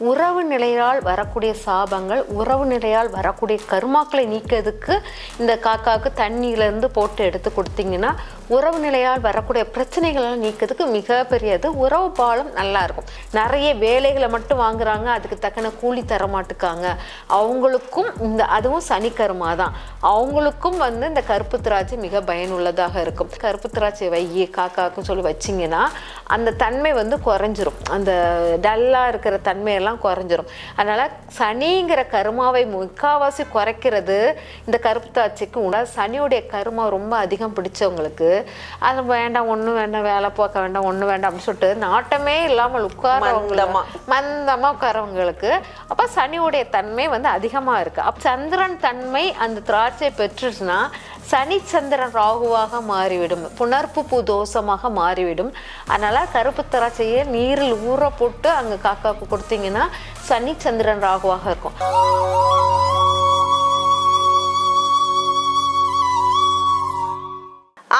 உறவு நிலையால் வரக்கூடிய சாபங்கள் உறவு நிலையால் வரக்கூடிய கருமாக்களை நீக்கிறதுக்கு இந்த காக்காவுக்கு தண்ணியிலேருந்து போட்டு எடுத்து கொடுத்தீங்கன்னா உறவு நிலையால் வரக்கூடிய பிரச்சனைகளை நீக்கிறதுக்கு மிகப்பெரியது உறவு பாலம் நல்லா இருக்கும். நிறைய வேலைகளை மட்டும் வாங்குறாங்க அதுக்கு தக்கன கூலி தர மாட்டுக்காங்க. அவங்களுக்கும் இந்த அதுவும் சனி கருமா தான். அவங்களுக்கும் வந்து இந்த கருப்பு திராட்சை மிக பயனுள்ளதாக இருக்கும். கருப்பு திராட்சை வையி காக்காக்குன்னு சொல்லி வச்சிங்கன்னா அந்த தன்மை வந்து குறைஞ்சிரும். அந்த டல்லாக இருக்கிற தன்மையெல்லாம் குறைஞ்சிரும். அதனால் சனிங்கிற கருமாவை முக்காவாசி குறைக்கிறது இந்த கருப்பு திராட்சைக்கு உண்டா சனியுடைய கருமா ரொம்ப அதிகம் பிடிச்சவங்களுக்கு அது வேண்டாம் ஒன்றும் வேண்டாம் வேலை பார்க்க வேண்டாம் ஒன்றும் வேண்டாம் அப்படின்னு சொல்லிட்டு நாட்டமே இல்லாமல் உட்காரவங்கள மந்தமா. மந்தமாக உட்காரவங்களுக்கு. அப்போ சனியுடைய தன்மை வந்து அதிகமாக இருக்குது அப்போ சந்திரன் தன்மை அந்த திராட்சை பெற்றுச்சுன்னா சனி சந்திரன் ராகுவாக மாறிவிடும். புனர்ப்பு தோஷமாக மாறிவிடும். அதனால் கருப்பு திராட்சையை நீரில் ஊற போட்டு அங்கே காக்காவுக்கு கொடுத்தீங்கன்னா சனி சந்திரன் ராகுவாக இருக்கும்.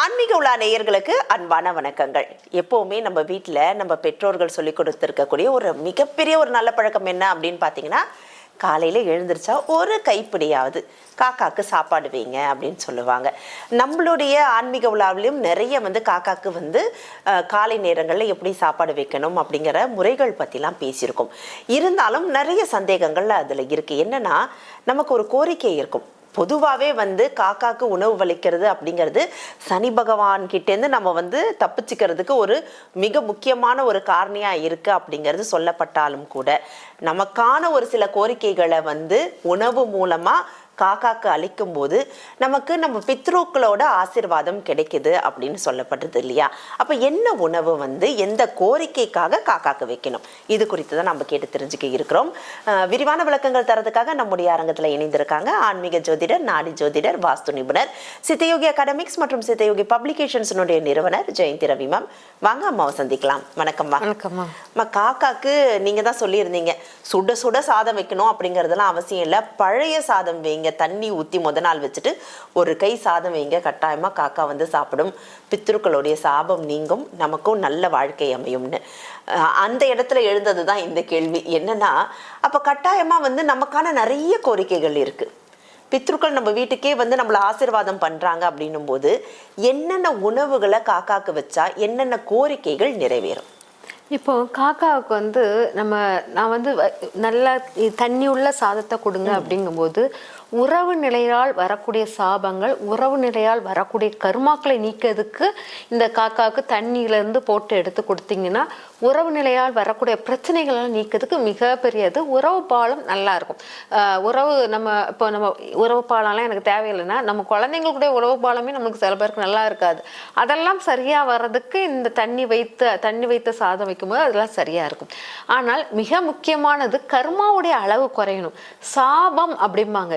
ஆன்மீக உலா நேயர்களுக்கு அன்பான வணக்கங்கள். எப்போவுமே நம்ம வீட்டில் நம்ம பெற்றோர்கள் சொல்லி கொடுத்துருக்கக்கூடிய ஒரு மிகப்பெரிய ஒரு நல்ல பழக்கம் என்ன அப்படின்னு பார்த்தீங்கன்னா காலையில் எழுந்திரிச்சா ஒரு கைப்பிடியாவது காக்காக்கு சாப்பாடு வைங்க அப்படின்னு சொல்லுவாங்க. நம்மளுடைய ஆன்மீக உலாவிலையும் நிறைய வந்து காக்காக்கு வந்து காலை நேரங்களில் எப்படி சாப்பாடு வைக்கணும் அப்படிங்கிற முறைகள் பற்றிலாம் பேசியிருக்கோம். இருந்தாலும் நிறைய சந்தேகங்கள் அதில் இருக்குது என்னென்னா நமக்கு ஒரு கோரிக்கை இருக்கும். பொதுவாகவே வந்து காக்காக்கு உணவு வலிக்கிறது அப்படிங்கிறது சனி பகவான் கிட்டேருந்து நம்ம வந்து தப்பிச்சுக்கிறதுக்கு ஒரு மிக முக்கியமான ஒரு காரணியாக இருக்குது அப்படிங்கிறது சொல்லப்பட்டாலும் கூட. நமக்கான ஒரு சில கோரிக்கைகளை வந்து உணவு மூலமாக காக்காக்கு அளிக்கும் போது நமக்கு நம்ம பித்ருக்களோட ஆசீர்வாதம் கிடைக்குது அப்படின்னு சொல்லப்படுது இல்லையா? அப்போ என்ன உணவு வந்து எந்த கோரிக்கைக்காக காக்காக்கு வைக்கணும்? இது குறித்து தான் நம்ம கேட்டு தெரிஞ்சுக்க இருக்கிறோம். விரிவான விளக்கங்கள் தரதுக்காக நம்முடைய அரங்கத்தில் இணைந்திருக்காங்க ஆன்மீக ஜோதிடர் நாடி ஜோதிடர் வாஸ்து நிபுணர் சித்தயோகி அகாடமிக்ஸ் மற்றும் சித்தயோகி பப்ளிகேஷன்ஸினுடைய நிறுவனர் ஜெயந்தி ரவி மேம் வாங்க அம்மாவை சந்திக்கலாம். வணக்கம் வணக்கம்மா அம்மா காக்காக்கு நீங்க தான் சொல்லியிருந்தீங்க. சுட சுட சாதம் வைக்கணும் அப்படிங்கிறதுலாம் அவசியம் இல்லை. பழைய சாதம் வைங்க. தண்ணி ஊற்றி முத நாள் வச்சுட்டு ஒரு கை சாதம் வைங்க. கட்டாயமா காக்கா வந்து சாப்பிடும். பித்ருக்களுடைய சாபம் நீங்கும். நமக்கும் நல்ல வாழ்க்கை அமையும்னு. அந்த இடத்துல எழுந்தது தான் இந்த கேள்வி. என்னன்னா அப்போ கட்டாயமா வந்து நமக்கான நிறைய கோரிக்கைகள் இருக்கு. பித்ருக்கள் நம்ம வீட்டுக்கே வந்து நம்மளை ஆசீர்வாதம் பண்றாங்க அப்படின்னும் போது என்னென்ன உணவுகளை காக்காக்கு வச்சா என்னென்ன கோரிக்கைகள் நிறைவேறும்? இப்போ காக்காவுக்கு வந்து நம்ம நான் வந்து நல்லா தண்ணி உள்ள சாதத்தை கொடுங்க அப்படிங்கும்போது உறவு நிலையால் வரக்கூடிய சாபங்கள் உறவு நிலையால் வரக்கூடிய கருமாக்களை நீக்கிறதுக்கு இந்த காக்காவுக்கு தண்ணியிலேருந்து போட்டு எடுத்து கொடுத்தீங்கன்னா உறவு நிலையால் வரக்கூடிய பிரச்சனைகள்லாம் நீக்கிறதுக்கு மிகப்பெரியது உறவு பாலம் நல்லா இருக்கும். உறவு நம்ம இப்போ நம்ம உறவு பாலம்லாம் எனக்கு தேவையில்லைன்னா நம்ம குழந்தைங்களுக்குடைய உறவு பாலமே நமக்கு சில பேருக்கு நல்லா இருக்காது. அதெல்லாம் சரியாக வர்றதுக்கு இந்த தண்ணி வைத்த தண்ணி வைத்த சாதம் வைக்கும்போது அதெல்லாம் சரியாக இருக்கும். ஆனால் மிக முக்கியமானது கர்மாவுடைய அளவு குறையணும். சாபம் அப்படிம்பாங்க.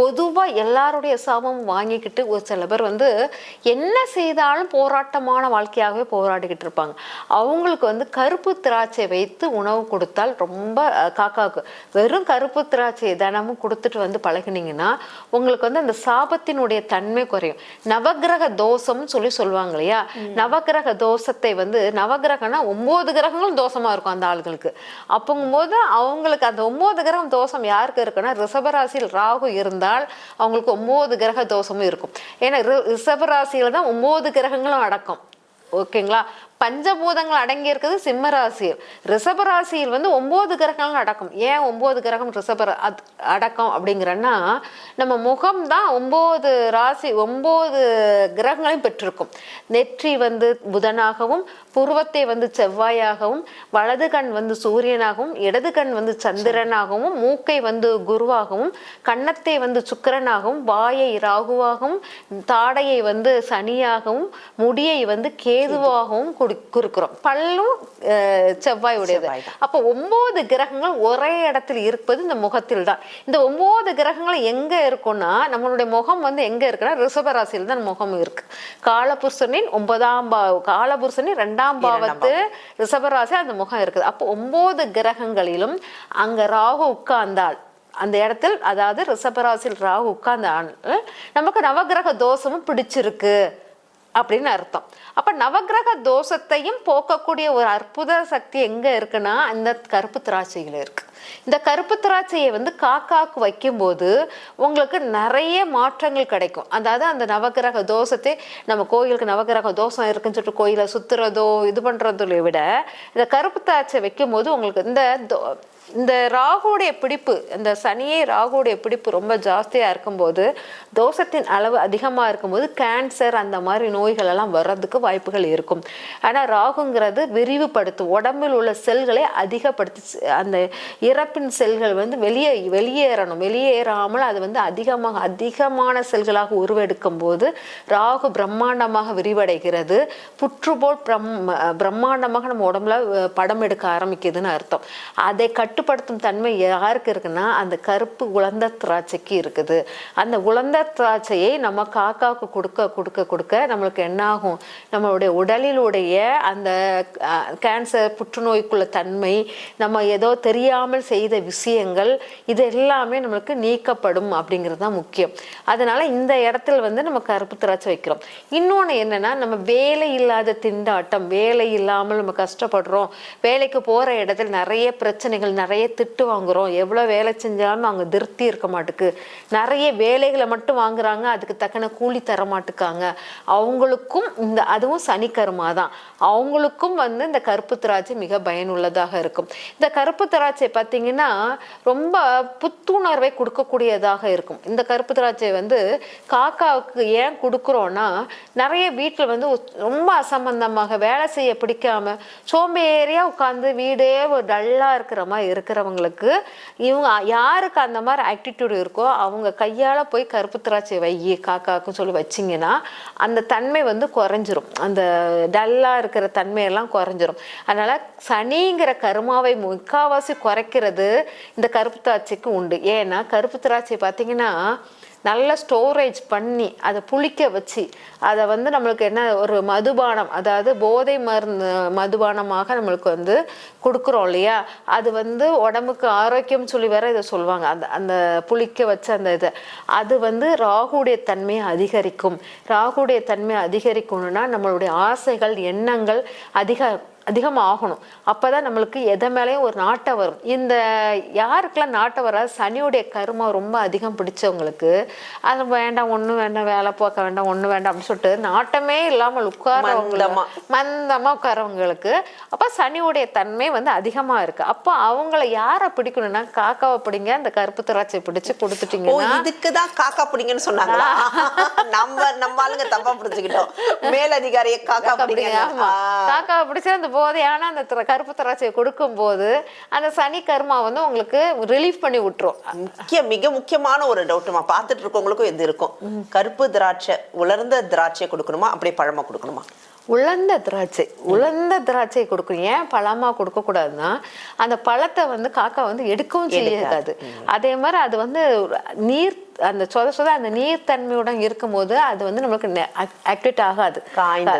பொதுவா எல்லாருடைய சாபம் வாங்கிக்கிட்டு ஒரு சில பேர் வந்து என்ன செய்தாலும் போராட்டமான வாழ்க்கையாகவே போராடிக்கிட்டு இருப்பாங்க. அவங்களுக்கு வந்து கருப்பு திராட்சை வைத்து உணவு கொடுத்தால் ரொம்ப காக்காவுக்கு வெறும் கருப்பு திராட்சையை தினமும் கொடுத்துட்டு வந்து பழகுனீங்கன்னா உங்களுக்கு வந்து அந்த சாபத்தினுடைய தன்மை குறையும். நவக்கிரக தோஷம்னு சொல்லி சொல்லுவாங்க இல்லையா? நவக்கிரக தோஷத்தை வந்து நவக்கிரகம்னா ஒன்பது கிரகங்களும் தோஷமா இருக்கும் அந்த ஆளுகளுக்கு. அப்போங்கும்போது அவங்களுக்கு அந்த ஒன்பது கிரகம் தோஷம் யாருக்கு இருக்குன்னா ரிஷபராசியில் ராகு இருந்தால் அவங்களுக்கு ஒம்பது கிரக தோஷமும் இருக்கும். ஏன்னா ரி- ரிஷபராசியில தான் ஒம்பது கிரகங்களும் அடக்கம். ஓகேங்களா? பஞ்சபூதங்கள் அடங்கி இருக்குது சிம்ம ராசியில் ரிஷபராசியில் வந்து ஒம்பது கிரகங்கள் அடக்கம். ஏன் ஒம்பது கிரகம் ரிஷப அடக்கம் அப்படிங்கிறன்னா நம்ம முகம் தான் ஒம்பது ராசி ஒம்பது கிரகங்களையும் பெற்றிருக்கும். நெற்றி வந்து புதனாகவும் புருவத்தை வந்து செவ்வாயாகவும் வலது கண் வந்து சூரியனாகவும் இடது கண் வந்து சந்திரனாகவும் மூக்கை வந்து குருவாகவும் கன்னத்தை வந்து சுக்கிரனாகவும் வாயை ராகுவாகவும் தாடையை வந்து சனியாகவும் முடியை வந்து கேதுவாகவும் கொடு குறிக்கிறோம் பல்லும் செவ்வாய் உடையது. அப்போ ஒன்பது கிரகங்கள் ஒரே இடத்தில் இருப்பது இந்த முகத்தில் தான் இந்த ஒன்பது கிரகங்கள் எங்க இருக்கும்னா நம்மளுடைய முகம் வந்து எங்க இருக்குன்னா ரிஷப ராசியில் தான் முகம் இருக்கு. காலபுருஷனின் ஒன்பதாம் பாவ காலபுருஷனின் ரெண்டாம் பாவத்து ரிஷபராசி அந்த முகம் இருக்குது. அப்போ ஒன்பது கிரகங்களிலும் அங்க ராகு உட்கார்ந்தால் அந்த இடத்தில் அதாவது ரிஷபராசியில் ராகு உட்கார்ந்த ஆள் நமக்கு நவகிரக தோஷமும் பிடிச்சிருக்கு. அப்படின்னு அர்த்தம். அப்ப நவக்கிரக தோஷத்தையும் போக்கக்கூடிய ஒரு அற்புத சக்தி எங்க இருக்குன்னா அந்த கருப்பு திராட்சையில இருக்கு. இந்த கருப்பு திராட்சையை வந்து காக்காக்கு வைக்கும்போது உங்களுக்கு நிறைய மாற்றங்கள் கிடைக்கும். அதாவது அந்த நவக்கிரக தோஷத்தை நம்ம கோயிலுக்கு நவக்கிரக தோஷம் இருக்குன்னு சொல்லிட்டு கோயிலை சுத்துறதோ இது பண்றதை விட இந்த கருப்பு திராட்சை வைக்கும்போது உங்களுக்கு இந்த தோ- இந்த ராகுடைய பிடிப்பு இந்த சனியை ராகுடைய பிடிப்பு ரொம்ப ஜாஸ்தியாக இருக்கும்போது தோஷத்தின் அளவு அதிகமாக இருக்கும்போது கேன்சர் அந்த மாதிரி நோய்கள் எல்லாம் வர்றதுக்கு வாய்ப்புகள் இருக்கும். ஆனால் ராகுங்கிறது விரிவுபடுத்தும் உடம்பில் உள்ள செல்களை அதிகப்படுத்தி அந்த இறப்பின் செல்கள் வந்து வெளியே வெளியேறணும். வெளியேறாமல் அது வந்து அதிகமாக அதிகமான செல்களாக உருவெடுக்கும் போது ராகு பிரம்மாண்டமாக விரிவடைகிறது. புற்றுபோல் பிரம் பிரம்மாண்டமாக நம்ம உடம்புல படம் எடுக்க ஆரம்பிக்குதுன்னு அர்த்தம். அதை கட்டுப்படுத்தும் தன்மை யாருக்கு இருக்குன்னா அந்த கருப்பு உலந்த திராட்சைக்கு இருக்குது. அந்த உலந்த திராட்சையை நம்ம காக்காவுக்கு கொடுக்க கொடுக்க கொடுக்க நம்மளுக்கு என்ன ஆகும் நம்மளுடைய உடலிலுடைய அந்த கேன்சர் புற்றுநோய்க்குள்ள தன்மை நம்ம ஏதோ தெரியாமல் செய்த விஷயங்கள் இது எல்லாமே நம்மளுக்கு நீக்கப்படும் அப்படிங்கிறது தான் முக்கியம். அதனால இந்த இடத்துல வந்து நம்ம கருப்பு திராட்சை வைக்கிறோம். இன்னொன்று என்னன்னா நம்ம வேலை இல்லாத திண்டாட்டம் வேலை இல்லாமல் நம்ம கஷ்டப்படுறோம் வேலைக்கு போகிற இடத்துல நிறைய பிரச்சனைகள் நிறைய நிறைய திட்டு வாங்குகிறோம் எவ்வளோ வேலை செஞ்சாலும் அவங்க திருப்தி இருக்க மாட்டுக்கு. நிறைய வேலைகளை மட்டும் வாங்குறாங்க. அதுக்கு தக்கன கூலி தர மாட்டுக்காங்க. அவங்களுக்கும் இந்த அதுவும் சனிக்கருமா தான். அவங்களுக்கும் வந்து இந்த கருப்பு திராட்சை மிக பயனுள்ளதாக இருக்கும். இந்த கருப்பு திராட்சை பார்த்தீங்கன்னா ரொம்ப புத்துணர்வை கொடுக்கக்கூடியதாக இருக்கும். இந்த கருப்பு திராட்சை வந்து காக்காவுக்கு ஏன் கொடுக்குறோன்னா நிறைய வீட்டில் வந்து ரொம்ப அசம்பந்தமாக வேலை செய்ய பிடிக்காம சோம்பேறியாக உட்காந்து வீடே ஒரு டல்லாக இருக்கிற மாதிரி இருக்கிறவங்களுக்கு இவங்க யாருக்கு அந்த மாதிரி ஆக்டிடியூடு இருக்கோ அவங்க கையால் போய் கருப்பு திராட்சை வை காக்காக்குன்னு சொல்லி வச்சிங்கன்னா அந்த தன்மை வந்து குறைஞ்சிரும். அந்த டல்லாக இருக்கிற தன்மையெல்லாம் குறைஞ்சிரும். அதனால் சனிங்கிற கருமாவை முக்காவாசி குறைக்கிறது இந்த கருப்பு திராட்சைக்கு உண்டு. ஏன்னா கருப்பு திராட்சை பார்த்திங்கன்னா நல்ல ஸ்டோரேஜ் பண்ணி அதை புளிக்க வச்சு அதை வந்து நம்மளுக்கு என்ன ஒரு மதுபானம் அதாவது போதை மருந்து மதுபானமாக நம்மளுக்கு வந்து கொடுக்குறோம் இல்லையா? அது வந்து உடம்புக்கு ஆரோக்கியம் சொல்லி வேற இதை சொல்லுவாங்க. அந்த அந்த புளிக்க வச்ச அந்த இதை. அது வந்து ராகுடைய தன்மையை அதிகரிக்கும். ராகுடைய தன்மையை அதிகரிக்கணும்னா நம்மளுடைய ஆசைகள் எண்ணங்கள் அதிக அதிகமாகணும். அப்பதான் நம்மளுக்கு எதை மேலேயும் ஒரு நாட்டம் வரும். இந்த யாருக்கெல்லாம் நாட்டம் வராது சனியுடைய கருமா ரொம்ப அதிகம் பிடிச்சவங்களுக்கு அது வேண்டாம் ஒண்ணும் வேண்டாம் வேலை பார்க்க வேண்டாம் ஒண்ணும் வேண்டாம் அப்படின்னு சொல்லிட்டு நாட்டமே இல்லாமல் உட்காரவங்கள மந்தமா. மந்தமா உட்காரவங்களுக்கு அப்ப சனியுடைய தன்மை வந்து அதிகமா இருக்கு. அப்போ அவங்கள யாரை பிடிக்கணும்னா காக்காவை பிடிங்க அந்த கருப்பு திராட்சை பிடிச்சு ஓ கொடுத்துட்டீங்கன்னா இதுக்குதான் காக்கா பிடிங்கன்னு சொன்னாங்களா? நம்ம நம்ம ஆளுங்க தப்பா பிடிச்சுக்கிட்டோம் மேலதிகாரிய காக்கா பிடிங்க. காக்காவை பிடிச்சா அந்த போதையான அந்த கருப்பு திராட்சையை கொடுக்கும்போது அந்த சனி கர்மா வந்து உங்களுக்கு ரிலீஃப் பண்ணி விட்டுரும். முக்கிய மிக முக்கியமான ஒரு டவுட்டுமா பார்த்துட்டு இருக்கவங்களுக்கும் இது இருக்கும். கருப்பு திராட்சை உலர்ந்த திராட்சை கொடுக்கணுமா? அப்படியே பழமா கொடுக்கணுமா? உலர்ந்த திராட்சை உலர்ந்த திராட்சை கொடுக்கணும். ஏன் பழமா கொடுக்க கூடாதுன்னா அந்த பழத்தை வந்து காக்கா வந்து எடுக்கவும் செய்யாது. அதே மாதிரி அது வந்து நீர் அந்த சொத சொத அந்த நீர்த்தன்மையுடன் இருக்கும்போது அது வந்து நம்மளுக்கு ஆக்டிவேட் ஆகாது.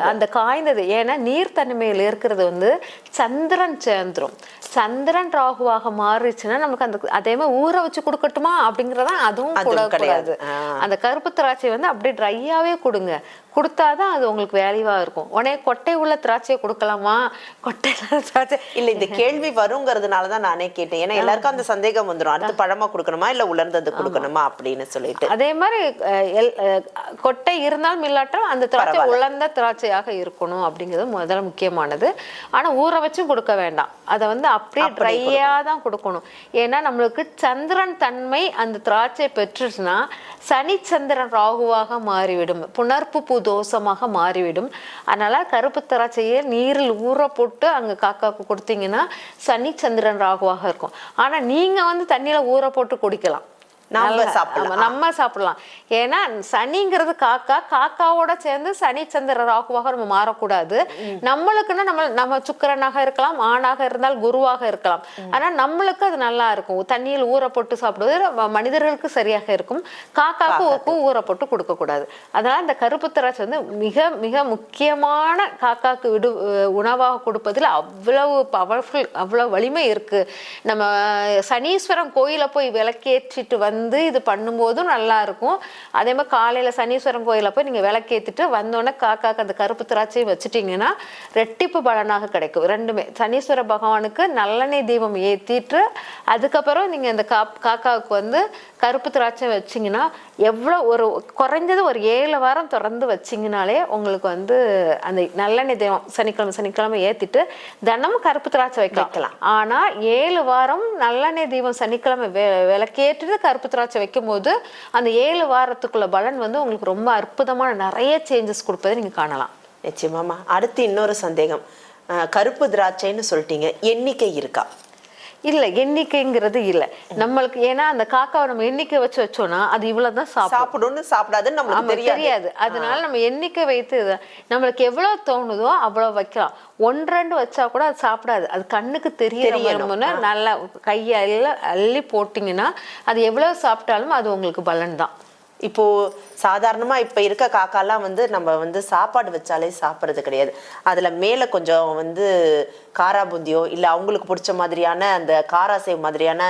அந்த காய்ந்தது. ஏன்னா நீர்த்தன்மையில் இருக்கிறது வந்து சந்திரன் சேர்ந்துரும். சந்திரன் ராகுவாக மாறிச்சுன்னா நமக்கு அந்த அதே மாதிரி ஊற வச்சு கொடுக்கட்டுமா அப்படிங்கறதான் அதுவும் கூடாது. கிடையாது. அந்த கருப்பு திராட்சை வந்து அப்படியே ட்ரையாவே கொடுங்க. கொடுத்தாதான் அது உங்களுக்கு வேல்யூவா இருக்கும். உடனே கொட்டை உள்ள திராட்சையை கொடுக்கலாமா? கொட்டை இல்லாத திராட்சை. இல்ல இந்த கேள்வி வருங்கிறதுனால தான் நானே கேட்டேன். ஏன்னா எல்லாருக்கும் அந்த சந்தேகம் வந்துரும். அடுத்து பழமா கொடுக்கணுமா? இல்ல உலர்ந்தது கொடுக்கணுமா? அப்படின்னு. சொல்லிட்டு. அதே மாதிரி எல்- கொட்டை இருந்தாலும் இல்லாட்டாலும் அந்த திராட்சை. உலர்ந்த திராட்சையாக இருக்கணும் அப்படிங்கிறது முதல்ல முக்கியமானது. ஆனா ஊற வச்சும் கொடுக்க வேண்டாம். அதை வந்து அப்படியே அப்படியே ட்ரையா தான் கொடுக்கணும். ஏன்னா நம்மளுக்கு சந்திரன் தன்மை அந்த திராட்சை பெற்றுச்சுன்னா சனி சந்திரன் ராகுவாக மாறிவிடும். புணர்ப்பு பூ தோஷமாக மாறிவிடும். அதனால கருப்பு திராட்சையை நீரில் ஊற போட்டு அங்க காக்காவுக்கு கொடுத்தீங்கன்னா சனி சந்திரன் ராகுவாக இருக்கும். ஆனா நீங்க வந்து தண்ணியில ஊற போட்டு குடிக்கலாம். நாம நல்ல- சாப்பிடலாம். நம்ம சாப்பிடலாம். ஏன்னா சனிங்கிறது காக்கா காக்காவோட சேர்ந்து சனி சந்திர ராகுவாக நம்ம மாறக்கூடாது. நம்மளுக்குன்னா நம்ம நம்ம சுக்கிரனாக இருக்கலாம் ஆணாக இருந்தால் குருவாக இருக்கலாம். ஆனா நம்மளுக்கு அது நல்லா இருக்கும். தண்ணியில் ஊற போட்டு சாப்பிடுவது நம்ம மனிதர்களுக்கு சரியாக இருக்கும். காக்காவுக்கு ஊற போட்டு கொடுக்க கூடாது அதனால இந்த கருப்பு திராட்சை வந்து மிக மிக முக்கியமான காக்காக்கு விடு உணவாக கொடுப்பதில் அவ்வளவு பவர்ஃபுல் அவ்வளவு வலிமை இருக்கு. நம்ம சனீஸ்வரன் கோயில போய் விளக்கேற்றிட்டு வந்து வந்து இது பண்ணும்போதும் நல்லா இருக்கும். அதே மாதிரி காலையில் சனீஸ்வரன் கோயிலில் போய் நீங்கள் விளக்கேற்றிட்டு வந்தோடனே காக்காக்கு அந்த கருப்பு திராட்சையை வச்சுட்டிங்கன்னா ரெட்டிப்பு பலனாக கிடைக்கும். ரெண்டுமே. சனீஸ்வர பகவானுக்கு நல்லெண்ணெய் தீபம் ஏற்றிட்டு அதுக்கப்புறம் நீங்கள் இந்த கா காக்காவுக்கு வந்து கருப்பு திராட்சை வச்சிங்கன்னா எவ்வளோ ஒரு குறைஞ்சது ஒரு ஏழு வாரம் தொடர்ந்து வச்சிங்கனாலே உங்களுக்கு வந்து அந்த நல்லெண்ணெய் தீபம் சனிக்கிழமை சனிக்கிழமை ஏற்றிட்டு தினமும் கருப்பு திராட்சை வைக்கலாம். வைக்கலாம். ஆனால் ஏழு வாரம் நல்லெண்ணெய் தீபம் சனிக்கிழமை வெ விளக்கேற்றிட்டு கருப்பு திராட்சை வைக்கும்போது அந்த ஏழு வாரத்துக்குள்ள பலன் வந்து உங்களுக்கு ரொம்ப அற்புதமான நிறைய சேஞ்சஸ் கொடுப்பதை நீங்கள் காணலாம். நிச்சயமாமா அடுத்து இன்னொரு சந்தேகம். கருப்பு திராட்சைன்னு சொல்லிட்டீங்க. எண்ணிக்கை இருக்கா? இல்லை எண்ணிக்கைங்கிறது இல்லை. நம்மளுக்கு ஏன்னா அந்த காக்காவை நம்ம எண்ணிக்கை வச்சு வச்சோம்னா அது இவ்வளவுதான் சாப்பிடும். சாப்பிடும்னு சாப்பிடாதுன்னு நம்மளுக்கு ஆமா, தெரியாது. அதனால நம்ம எண்ணிக்கை வைத்து நம்மளுக்கு எவ்வளவு தோணுதோ அவ்வளவு வைக்கலாம். ஒன்று ரெண்டு வச்சா கூட அது சாப்பிடாது. அது கண்ணுக்கு தெரியணும். தெரியணும்னா நல்லா கையால அள்ளி போட்டிங்கன்னா அது எவ்வளவு சாப்பிட்டாலும் அது உங்களுக்கு பலன் தான். இப்போது சாதாரணமாக இப்போ இருக்க காக்காலாம் வந்து நம்ம வந்து சாப்பாடு வச்சாலே சாப்பிட்றது கிடையாது. அதில் மேலே கொஞ்சம் வந்து காரா பூந்தியோ இல்லை அவங்களுக்கு பிடிச்ச மாதிரியான அந்த காராசேவ் மாதிரியான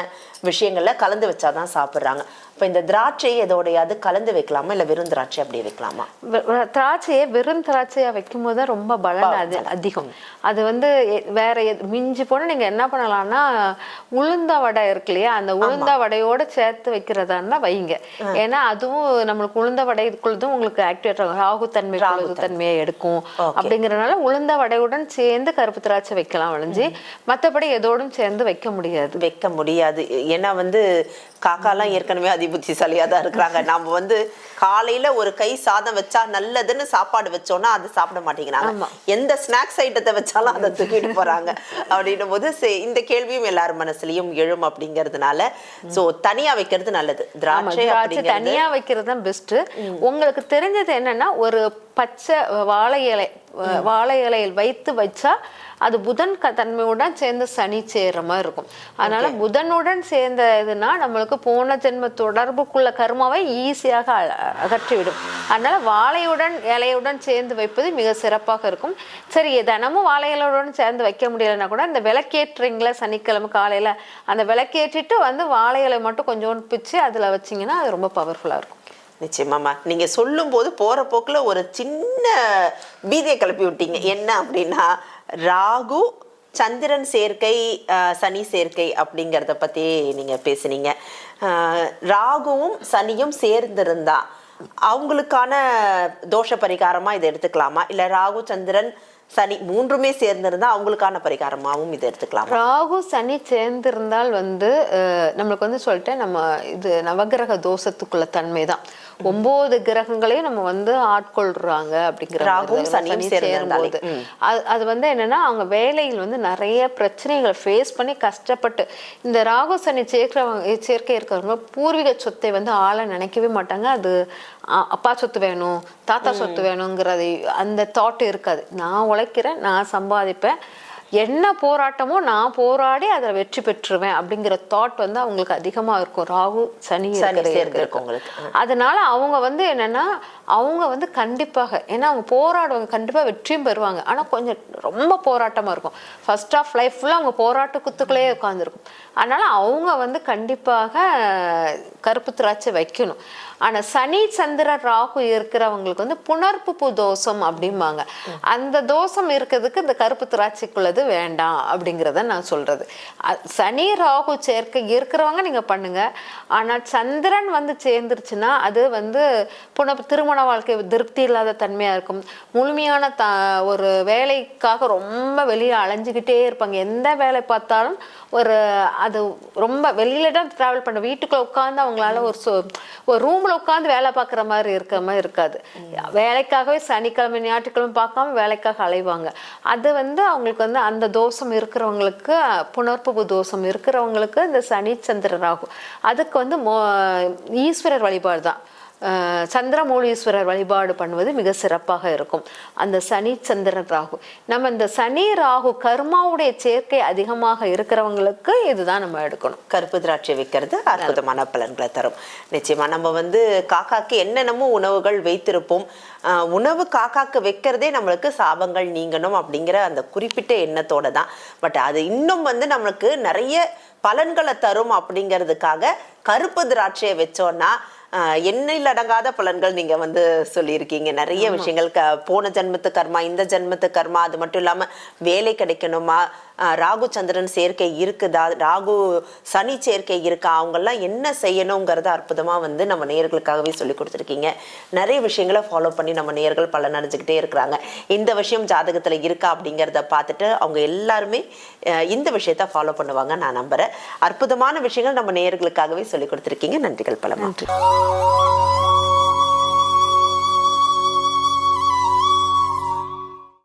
விஷயங்களில் கலந்து வச்சாதான் சாப்பிட்றாங்க. இப்ப இந்த திராட்சை எதோடையாவது கலந்து வைக்கலாமா? இல்ல வெறும் திராட்சை அப்படியே வைக்கலாமா? திராட்சையை வெறும் திராட்சையா வைக்கும் போது தான் ரொம்ப பலன் அது அதிகம். அது வந்து வேற எது- மிஞ்சி போனா நீங்க என்ன பண்ணலாம்னா உளுந்த வடை இருக்கு இல்லையா? அந்த உளுந்த வடையோட சேர்த்து வைக்கிறதா இருந்தா வைங்க ஏன்னா அதுவும் நம்மளுக்கு உளுந்த வடை இதுக்குள்ளதும் உங்களுக்கு ஆக்டிவேட் ஆகும். ராகு தன்மை கொழுது தன்மையை எடுக்கும் அப்படிங்கறதுனால உளுந்த வடையுடன் சேர்ந்து கருப்பு திராட்சை வைக்கலாம் விளைஞ்சி மத்தபடி எதோடும் சேர்ந்து வைக்க முடியாது. வைக்க முடியாது. ஏன்னா வந்து காக்காலாம் ஏற்கனவே அதிபுத்திசாலியா தான் இருக்கிறாங்க. நாம வந்து காலையில ஒரு கை சாதம் வச்சா நல்லதுன்னு சாப்பாடு வச்சோம்னா அது சாப்பிட மாட்டேங்கிறாங்க. எந்த ஸ்நாக்ஸ் ஐட்டத்தை வச்சாலும் அதை தூக்கிட்டு போறாங்க. அப்படின்னும் போது இந்த கேள்வியும் எல்லார் மனசுலயும் எழும் அப்படிங்கறதுனால சோ தனியா வைக்கிறது நல்லது. திராட்சை தனியா வைக்கிறது தான் பெஸ்ட் உங்களுக்கு தெரிஞ்சது என்னன்னா ஒரு பச்சை வாழை இலை வாழை இலையில் வைத்து வச்சா அது புதன் க- தன்மையுடன் சேர்ந்து சனி சேர்ற மாதிரி இருக்கும். அதனால புதனுடன் சேர்ந்த இதுனா நம்மளுக்கு போன ஜென்ம தொடர்புக்குள்ள கர்மாவை ஈஸியாக அகற்றிவிடும். அதனால வாழையுடன் இலையுடன் சேர்ந்து வைப்பது மிக சிறப்பாக இருக்கும். சரி தினமும் வாழை இலையுடன் சேர்ந்து வைக்க முடியலைன்னா கூட இந்த விளக்கேற்றுறீங்களா? சனிக்கிழமை காலையில அந்த விளக்கேற்றிட்டு வந்து வாழை இலை மட்டும் கொஞ்சோண்டு பிச்சு அதுல வச்சீங்கன்னா அது ரொம்ப பவர்ஃபுல்லா இருக்கும். நிச்சயமாமா நீங்க சொல்லும் போது போற போக்குல ஒரு சின்ன பீதியை கிளப்பி விட்டீங்க. என்ன அப்படின்னா ராகு சந்திரன் சேர்க்கை சனி சேர்க்கை அப்படிங்கிறத பற்றி நீங்கள் பேசுனீங்க. ராகுவும் சனியும் சேர்ந்திருந்தா அவங்களுக்கான தோஷ பரிகாரமாக இதை எடுத்துக்கலாமா? இல்லை ராகு சந்திரன் சனி மூன்றுமே சேர்ந்திருந்தா அவங்களுக்கான பரிகாரமாகவும் இதை எடுத்துக்கலாம்? ராகு சனி சேர்ந்திருந்தால் வந்து நம்மளுக்கு வந்து சொல்லிட்டேன் நம்ம இது நவகிரக தோஷத்துக்குள்ள தன்மை தான் ஒன்பது கிரகங்களையும் நம்ம வந்து ஆட்கொள்றாங்க அப்படிங்கிற தான். சனியும். சேரும்போது. அது அது வந்து என்னன்னா அவங்க வேலையில் வந்து நிறைய பிரச்சனைகளை ஃபேஸ் பண்ணி கஷ்டப்பட்டு இந்த ராகு சனி சேர்க்கிறவங்க சேர்க்கை இருக்கிறவங்க பூர்வீக சொத்தை வந்து ஆள நினைக்கவே மாட்டாங்க. அது அப்பா சொத்து வேணும் தாத்தா சொத்து வேணுங்கிறது அந்த தாட் இருக்காது. நான் உழைக்கிறேன் நான் சம்பாதிப்பேன். என்ன போராட்டமோ நான் போராடி அதில் வெற்றி பெற்றுருவேன் அப்படிங்கிற தாட் வந்து அவங்களுக்கு அதிகமா இருக்கும். ராகு சனி சனி இருக்கவங்களுக்கு. அதனால அவங்க வந்து என்னன்னா அவங்க வந்து கண்டிப்பாக ஏன்னா அவங்க போராடுவாங்க கண்டிப்பாக வெற்றியும் பெறுவாங்க. ஆனால் கொஞ்சம் ரொம்ப போராட்டமாக இருக்கும். ஃபர்ஸ்ட் ஆஃப் லைஃப் ஃபுல்லாக அவங்க போராட்ட குத்துக்களே உட்காந்துருக்கும் அதனால் அவங்க வந்து கண்டிப்பாக கருப்பு திராட்சை வைக்கணும். ஆனால் சனி சந்திரன் ராகு இருக்கிறவங்களுக்கு வந்து புனர்ப்புப்பு தோஷம் அப்படிம்பாங்க. அந்த தோஷம் இருக்கிறதுக்கு இந்த கருப்பு திராட்சைக்குள்ளது வேண்டாம் அப்படிங்கிறத நான் சொல்கிறது சனி ராகு சேர்க்கை இருக்கிறவங்க நீங்கள் பண்ணுங்கள் ஆனால் சந்திரன் வந்து சேர்ந்துருச்சுன்னா அது வந்து புன திருமண வாழ்க்கை திருப்தி இல்லாத தன்மையாக இருக்கும். முழுமையான த ஒரு வேலைக்காக ரொம்ப வெளியில் அலைஞ்சிக்கிட்டே இருப்பாங்க. எந்த வேலை பார்த்தாலும் ஒரு அது ரொம்ப வெளியில தான் ட்ராவல் பண்ண வீட்டுக்குள்ளே உட்காந்து அவங்களால ஒரு சொ- ஒரு ரூமில் உட்காந்து வேலை பார்க்குற மாதிரி இருக்கிற மாதிரி இருக்காது. வேலைக்காகவே சனிக்கிழமை ஞாயிற்றுக்கிழமை பார்க்காம வேலைக்காக அலைவாங்க. அது வந்து அவங்களுக்கு வந்து அந்த தோஷம் இருக்கிறவங்களுக்கு புனர்ப்புகு தோஷம் இருக்கிறவங்களுக்கு இந்த சனி ஆகும் அதுக்கு வந்து மோ ஈஸ்வரர் வழிபாடு தான் சந்திரமௌலீஸ்வரர் வழிபாடு பண்ணுவது மிக சிறப்பாக இருக்கும். அந்த சனி சந்திரன் ராகு. நம்ம இந்த சனி ராகு கர்மாவுடைய சேர்க்கை அதிகமாக இருக்கிறவங்களுக்கு இதுதான் நம்ம எடுக்கணும். கருப்பு திராட்சை வைக்கிறது அற்புதமான பலன்களை தரும். நிச்சயமா நம்ம வந்து காக்காக்கு என்னென்னமோ உணவுகள் வைத்திருப்போம். உணவு காக்காக்கு வைக்கிறதே நம்மளுக்கு சாபங்கள் நீங்கணும் அப்படிங்கிற அந்த குறிப்பிட்ட எண்ணத்தோட தான். பட் அது இன்னும் வந்து நம்மளுக்கு நிறைய பலன்களை தரும் அப்படிங்கிறதுக்காக கருப்பு திராட்சையை வச்சோன்னா எண்ணில் அடங்காத பலன்கள் நீங்க வந்து சொல்லியிருக்கீங்க. நிறைய விஷயங்கள் க போன ஜென்மத்து கர்மா இந்த ஜென்மத்து கர்மா அது மட்டும் இல்லாம வேலை கிடைக்கணுமா? ராகு சந்திரன் சேர்க்கை இருக்குதா? ராகு சனி சேர்க்கை இருக்கா? அவங்கெல்லாம் என்ன செய்யணுங்கிறத அற்புதமா வந்து நம்ம நேயர்களுக்காகவே சொல்லி கொடுத்துருக்கீங்க. நிறைய விஷயங்களை ஃபாலோ பண்ணி நம்ம நேயர்கள் பலன் அடைஞ்சுக்கிட்டே இருக்கிறாங்க. இந்த விஷயம் ஜாதகத்துல இருக்கா அப்படிங்கிறத பார்த்துட்டு அவங்க எல்லாருமே இந்த விஷயத்த ஃபாலோ பண்ணுவாங்க. நான் நம்புறேன். அற்புதமான விஷயங்கள் நம்ம நேயர்களுக்காகவே சொல்லி கொடுத்துருக்கீங்க. நன்றிகள் பலமா. நன்றி. Música